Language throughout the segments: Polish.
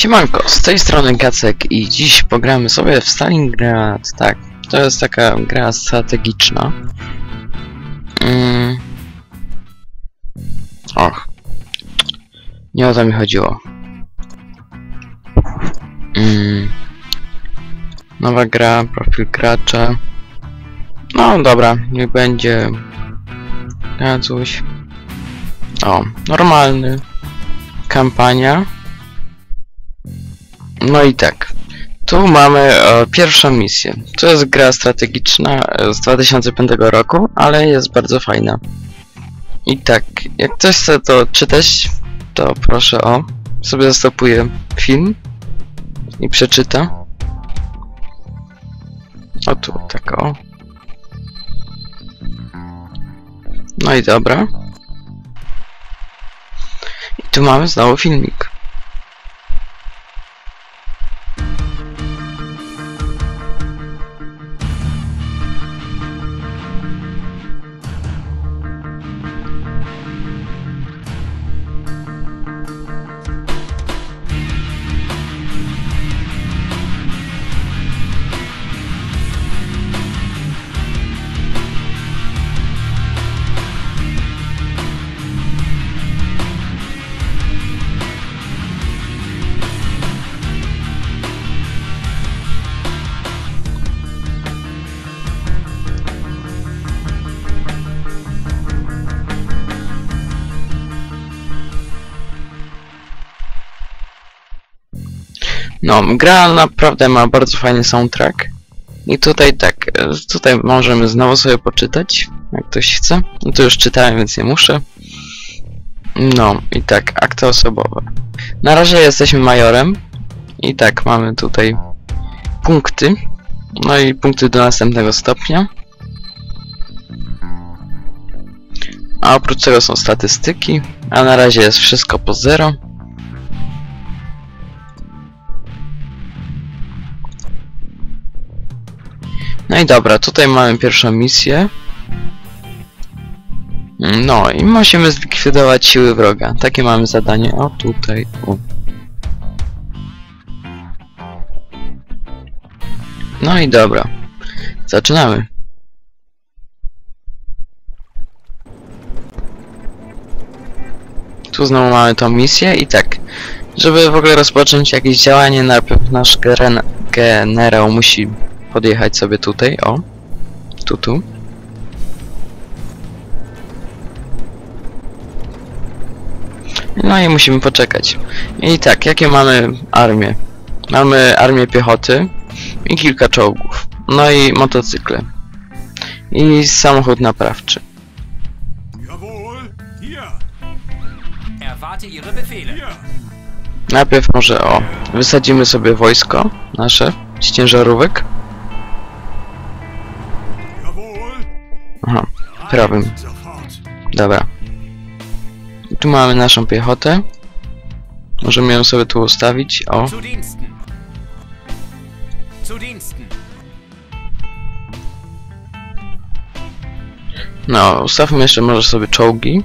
Siemanko, z tej strony Gacek i dziś pogramy sobie w Stalingrad, tak. To jest taka gra strategiczna. Mm. Och. Nie o to mi chodziło. Mm. Nowa gra, profil gracza. No dobra, niech będzie... Gacuś. O, normalny. Kampania. No i tak. Tu mamy e, pierwszą misję. To jest gra strategiczna e, z 2005 roku, ale jest bardzo fajna. I tak, jak ktoś chce to czytać, to proszę o. Sobie zastopuję film i przeczyta. O tu, tak o. No i dobra. I tu mamy znowu filmik. No, gra naprawdę ma bardzo fajny soundtrack. I tutaj tak, e, tutaj możemy znowu sobie poczytać, jak ktoś chce. No to już czytałem, więc nie muszę. No, i tak, akty osobowe. Na razie jesteśmy majorem. I tak, mamy tutaj punkty. No i punkty do następnego stopnia. A oprócz tego są statystyki, a na razie jest wszystko po zero. No i dobra, tutaj mamy pierwszą misję. No i musimy zlikwidować siły wroga. Takie mamy zadanie. O, tutaj. U. No i dobra. Zaczynamy. Tu znowu mamy tą misję i tak. Żeby w ogóle rozpocząć jakieś działanie, najpierw nasz geren- generał musi podjechać sobie tutaj, o. Tu, tu. No i musimy poczekać. I tak, jakie mamy armie? Mamy armię piechoty i kilka czołgów. No i motocykle. I samochód naprawczy. Najpierw może o, wysadzimy sobie wojsko nasze z ciężarówek. Aha, prawym. Dobra. Tu mamy naszą piechotę. Możemy ją sobie tu ustawić. O, no, ustawmy jeszcze może sobie czołgi.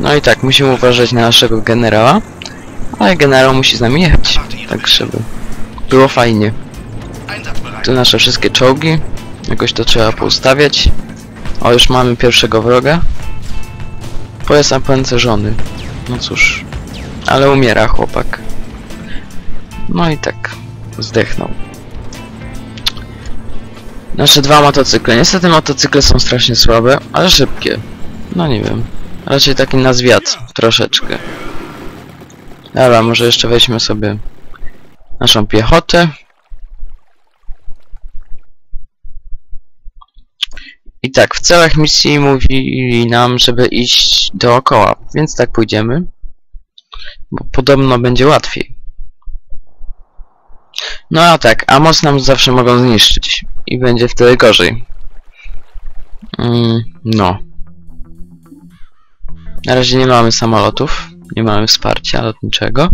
No i tak, musimy uważać na naszego generała. Ale generał musi z nami jechać. Tak, żeby było fajnie. Tu nasze wszystkie czołgi. Jakoś to trzeba poustawiać. O, już mamy pierwszego wroga. Pojazd opancerzony. No cóż. Ale umiera chłopak. No i tak. Zdechnął. Nasze dwa motocykle. Niestety motocykle są strasznie słabe, ale szybkie. No nie wiem. Raczej taki na zwiat. Troszeczkę. Dobra, może jeszcze weźmy sobie naszą piechotę. I tak, w celach misji mówili nam, żeby iść dookoła, więc tak pójdziemy. Bo podobno będzie łatwiej. No a tak, Amos nam zawsze mogą zniszczyć. I będzie wtedy gorzej. Mm, no. Na razie nie mamy samolotów. Nie mamy wsparcia lotniczego.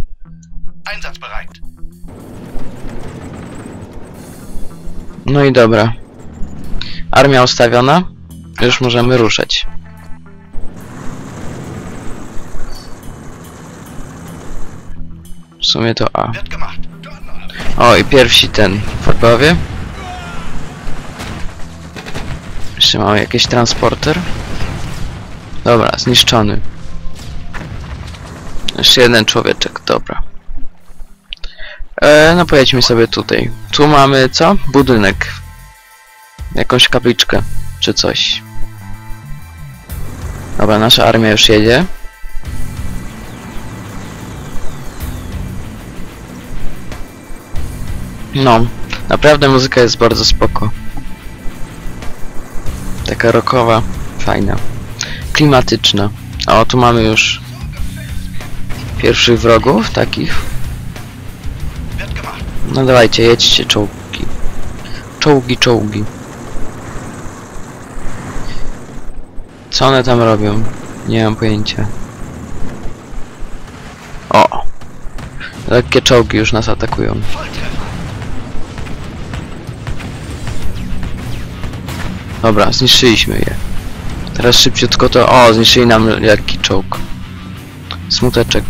Einsatzbereit. No i dobra. Armia ustawiona. Już możemy ruszać. W sumie to A. O, i pierwsi ten wrogowie. Jeszcze mamy jakiś transporter. Dobra, zniszczony. Jeszcze jeden człowieczek, dobra. E, no pojedźmy sobie tutaj. Tu mamy co? Budynek. Jakąś kapliczkę, czy coś. Dobra, nasza armia już jedzie. No, naprawdę muzyka jest bardzo spoko. Taka rockowa, fajna. Klimatyczna. O, tu mamy już pierwszych wrogów, takich. No dawajcie, jedźcie czołgi. Czołgi, czołgi. Co one tam robią? Nie mam pojęcia. O! Lekkie czołgi już nas atakują. Dobra, zniszczyliśmy je. Teraz szybciutko to... O, zniszczyli nam lekki czołg. Smuteczek.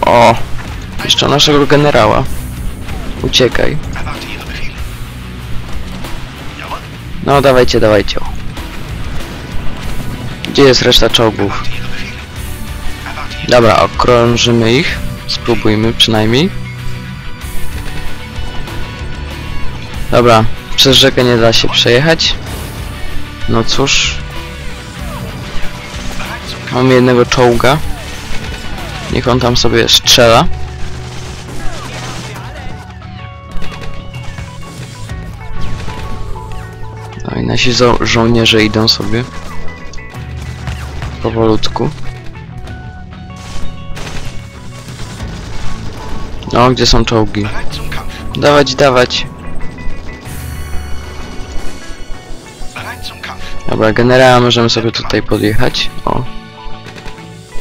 O! Jeszcze naszego generała. Uciekaj. No, dawajcie, dawajcie. Gdzie jest reszta czołgów? Dobra, okrążymy ich. Spróbujmy przynajmniej. Dobra, przez rzekę nie da się przejechać. No cóż, mamy jednego czołga. Niech on tam sobie strzela. I nasi żo żołnierze idą sobie. Powolutku. No, gdzie są czołgi? Dawać, dawać. Dobra, generała możemy sobie tutaj podjechać. O.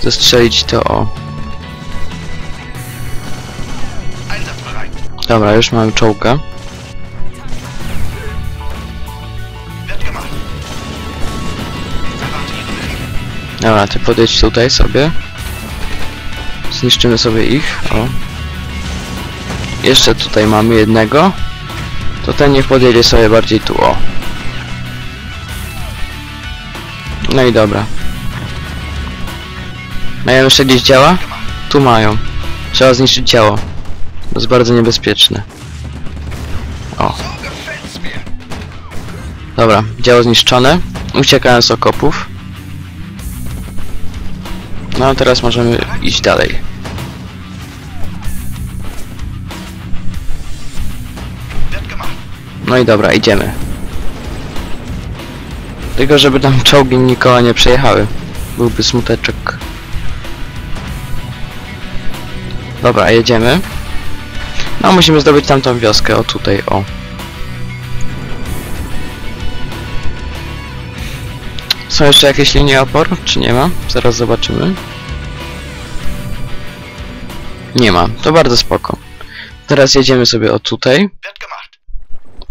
Zestrzelić to o. Dobra, już mamy czołga. Dobra, ty podjedź tutaj sobie. Zniszczymy sobie ich. O. Jeszcze tutaj mamy jednego. To ten niech podjedzie sobie bardziej tu, o. No i dobra. Mają jeszcze gdzieś działa? Tu mają. Trzeba zniszczyć ciało. To jest bardzo niebezpieczne. O. Dobra, działo zniszczone. Uciekałem z okopów. No a teraz możemy iść dalej. No i dobra, idziemy. Tylko żeby tam czołgi nikogo nie przejechały. Byłby smuteczek. Dobra, jedziemy. No musimy zdobyć tamtą wioskę, o tutaj, o. Są jeszcze jakieś linie oporu, czy nie ma? Zaraz zobaczymy. Nie ma, to bardzo spoko. Teraz jedziemy sobie o tutaj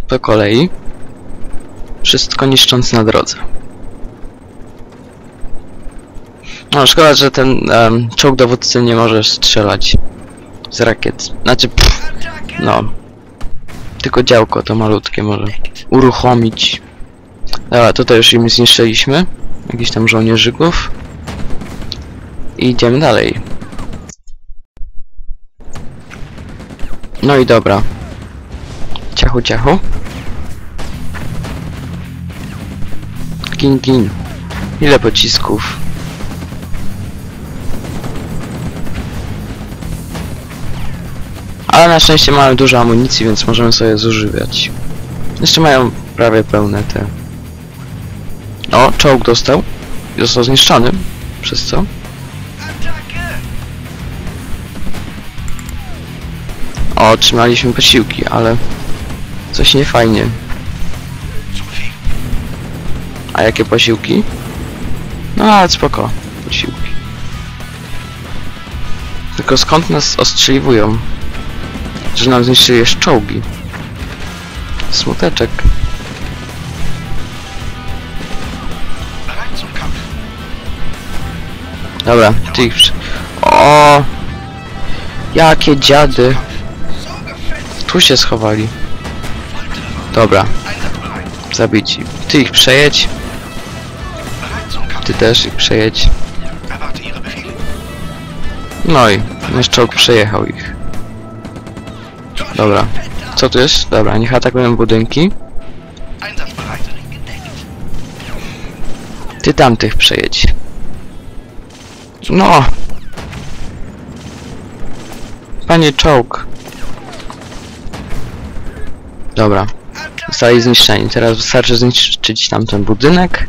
po kolei. Wszystko niszcząc na drodze. No, szkoda, że ten um, czołg dowódcy nie może strzelać z rakiet. Znaczy, pff, no. Tylko działko to malutkie może uruchomić. Dobra, tutaj już im zniszczyliśmy. Jakichś tam żołnierzyków. I idziemy dalej. No i dobra. Ciachu, ciachu. Gin, gin. Ile pocisków? Ale na szczęście mamy dużo amunicji, więc możemy sobie zużywiać. Jeszcze mają prawie pełne te... O, czołg dostał. Został zniszczony. Przez co? O, otrzymaliśmy posiłki, ale... Coś nie fajnie. Zu Befehl. A jakie posiłki? No ale spoko. Posiłki. Tylko skąd nas ostrzeliwują? Że nam zniszczyli jeszcze czołgi. Smuteczek. Dobra, ty O! Jakie dziady! Tu się schowali. Dobra, zabici. Ty ich przejedź, ty też ich przejedź. No i nasz czołg przejechał ich. Dobra. Co tu jest? Dobra, niech atakują budynki. Ty tamtych przejedź. No! Panie czołg. Dobra. Zostali zniszczeni. Teraz wystarczy zniszczyć tamten budynek.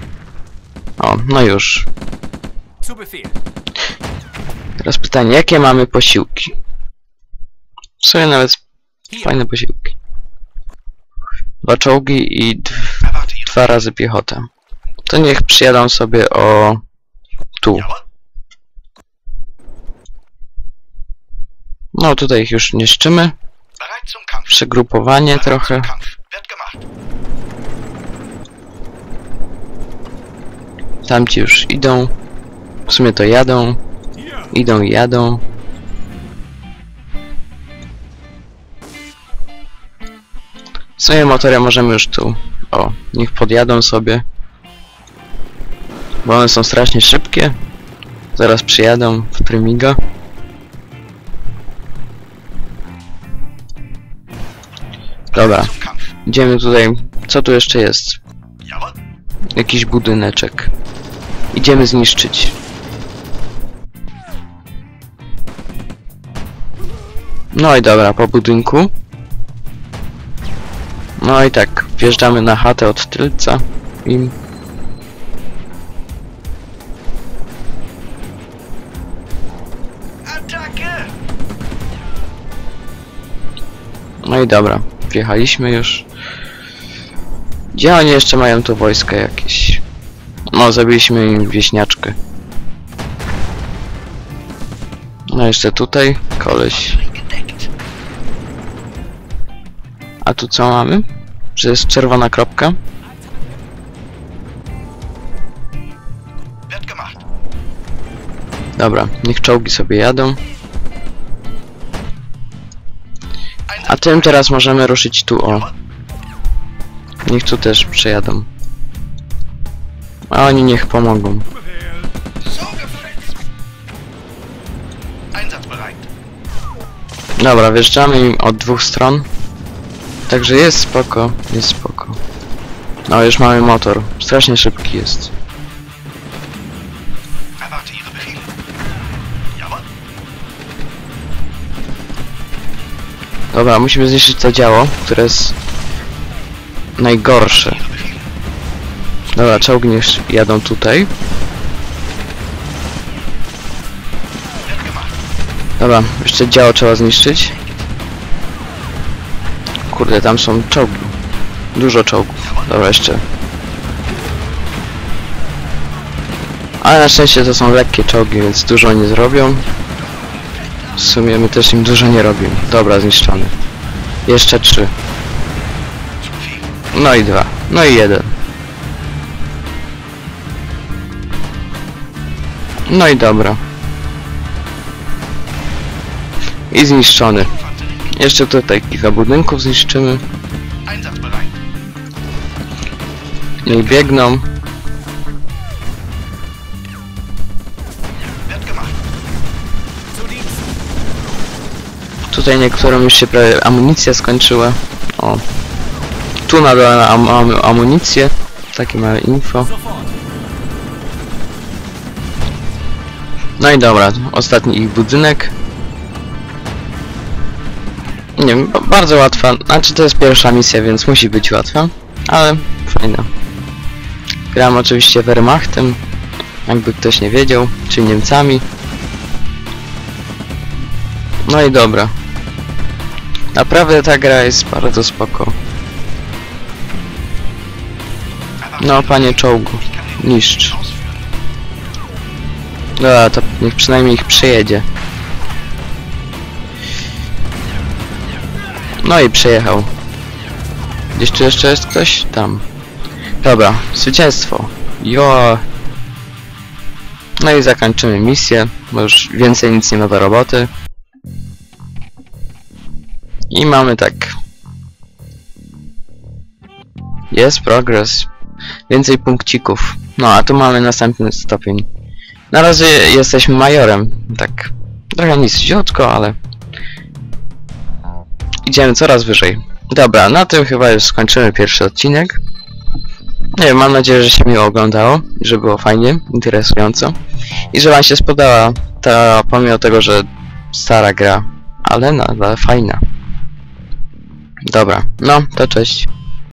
O, no już. Teraz pytanie, jakie mamy posiłki? W sumie nawet fajne posiłki. Dwa czołgi i dwa razy piechotę. To niech przyjadą sobie o... tu. No tutaj ich już niszczymy. Przegrupowanie trochę. Tamci już idą. W sumie to jadą. Idą i jadą. Swoje motory możemy już tu. O, niech podjadą sobie. Bo one są strasznie szybkie. Zaraz przyjadą w Trymiga. Dobra, idziemy tutaj. Co tu jeszcze jest? Jakiś budyneczek. Idziemy zniszczyć. No i dobra, po budynku. No i tak, wjeżdżamy na chatę od tylca. Im. Attacke! No i dobra, wjechaliśmy już. Gdzie oni jeszcze mają tu wojska jakieś? No, zabiliśmy im wieśniaczkę. No jeszcze tutaj, koleś. A tu co mamy? Że jest czerwona kropka? Dobra, niech czołgi sobie jadą. A tym teraz możemy ruszyć tu, o. Niech tu też przejadą. A oni niech pomogą. Dobra, wjeżdżamy im od dwóch stron. Także jest spoko, jest spoko. No, już mamy motor. Strasznie szybki jest. Dobra, musimy zniszczyć to działo, które jest najgorsze. Dobra, czołgi jadą tutaj. Dobra, jeszcze działo trzeba zniszczyć. Kurde, tam są czołgi. Dużo czołgów. Dobra, jeszcze. Ale na szczęście to są lekkie czołgi, więc dużo nie zrobią. W sumie my też im dużo nie robimy. Dobra, zniszczony. Jeszcze trzy. No i dwa. No i jeden. No i dobra. I zniszczony. Jeszcze tutaj kilka budynków zniszczymy. No i biegną. Tutaj niektórym już się prawie amunicja skończyła. O. Tu nadal am am amunicję. Takie małe info. No i dobra, ostatni ich budynek. Nie wiem, ba- bardzo łatwa. Znaczy to jest pierwsza misja, więc musi być łatwa. Ale fajna. Gram oczywiście Wehrmachtem. Jakby ktoś nie wiedział. Czy Niemcami. No i dobra. Naprawdę ta gra jest bardzo spoko. No panie czołgu. Niszcz. Dobra, to niech przynajmniej ich przejedzie. No i przejechał. Gdzieś tu jeszcze jest ktoś? Tam. Dobra, zwycięstwo. Jo. No i zakończymy misję, bo już więcej nic nie ma do roboty. I mamy tak. Jest progress. Więcej punkcików. No, a tu mamy następny stopień. Na razie jesteśmy majorem. Tak. Trochę niziutko, ale... Idziemy coraz wyżej. Dobra, na tym chyba już skończymy pierwszy odcinek. Nie wiem, mam nadzieję, że się miło oglądało, że było fajnie, interesująco i że wam się spodobała ta, pomimo tego, że stara gra, ale nadal fajna. Dobra, no to cześć.